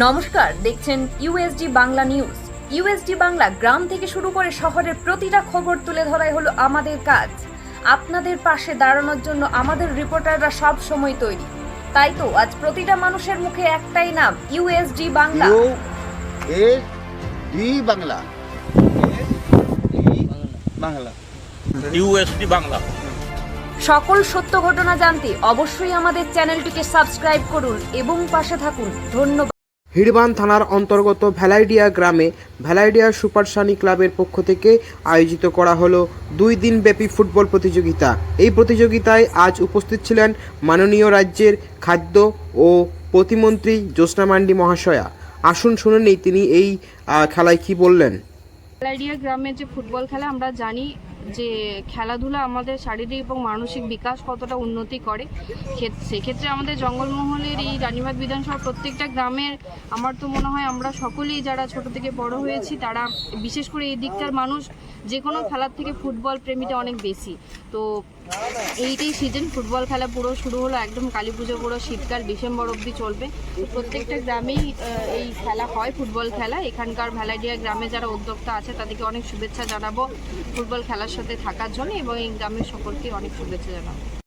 নমস্কার দেখছেন USD Bangla news. USD Bangla গ্রাম থেকে শুরু করে শহরের প্রতিটা খবর তুলে ধরাই হলো আমাদের কাজ। আপনাদের পাশে দাঁড়ানোর জন্য আমাদের রিপোর্টাররা সব সময় তৈরি। তাই তো আজ প্রতিটা মানুষের মুখে একটাই নাম USD Bangla. U S D Bangla. Bangla USD Bangla. সকল সত্য ঘটনা জানতে অবশ্যই আমাদের চ্যানেলটিকে সাবস্ক্রাইব করুন এবং পাশে থাকুন। ধন্যবাদ। হিড়বান থানার অন্তর্গত ভ্যালাইডিয়া গ্রামে ভ্যালাইডিয়া সুপারসানি ক্লাবের পক্ষ থেকে আয়োজিত করা হলো দুই দিন ব্যাপী ফুটবল প্রতিযোগিতা। এই প্রতিযোগিতায় আজ উপস্থিত ছিলেন মাননীয় রাজ্যের খাদ্য ও প্রতিমন্ত্রী জ্যোৎস্না মান্ডি মহাশয়া। আসুন শুনে নেই তিনি এই খেলায় কি বললেন? প্যালাডিয়া গ্রামে যে ফুটবল খেলা আমরা জানি যে খেলাধুলা আমাদের শারীরিক এবং মানসিক বিকাশ কতটা উন্নতি করে সেক্ষেত্রে আমাদের জঙ্গলমহলের এই রানীবাগ বিধানসভা প্রত্যেকটা গ্রামের আমার তো মনে হয় আমরা সকলেই যারা ছোট থেকে বড় হয়েছি, তারা বিশেষ করে এই দিকটার মানুষ যে কোনো খেলার থেকে ফুটবল প্রেমীটা অনেক বেশি। তো এইটাই সিজন ফুটবল খেলা পুরো শুরু হলো একদম কালী পুজো পুরো শীতকাল, ডিসেম্বর অবধি চলবে। প্রত্যেকটা গ্রামেই এই খেলা হয়, ফুটবল খেলা। এখানকার ভ্যালাডিয়া গ্রামে যারা উদ্যোক্তা আছে, তাদেরকে অনেক শুভেচ্ছা জানাব, ফুটবল খেলার সাথে থাকার জন্য এবং এই গ্রামের সকলকে অনেক শুভেচ্ছা জানাব।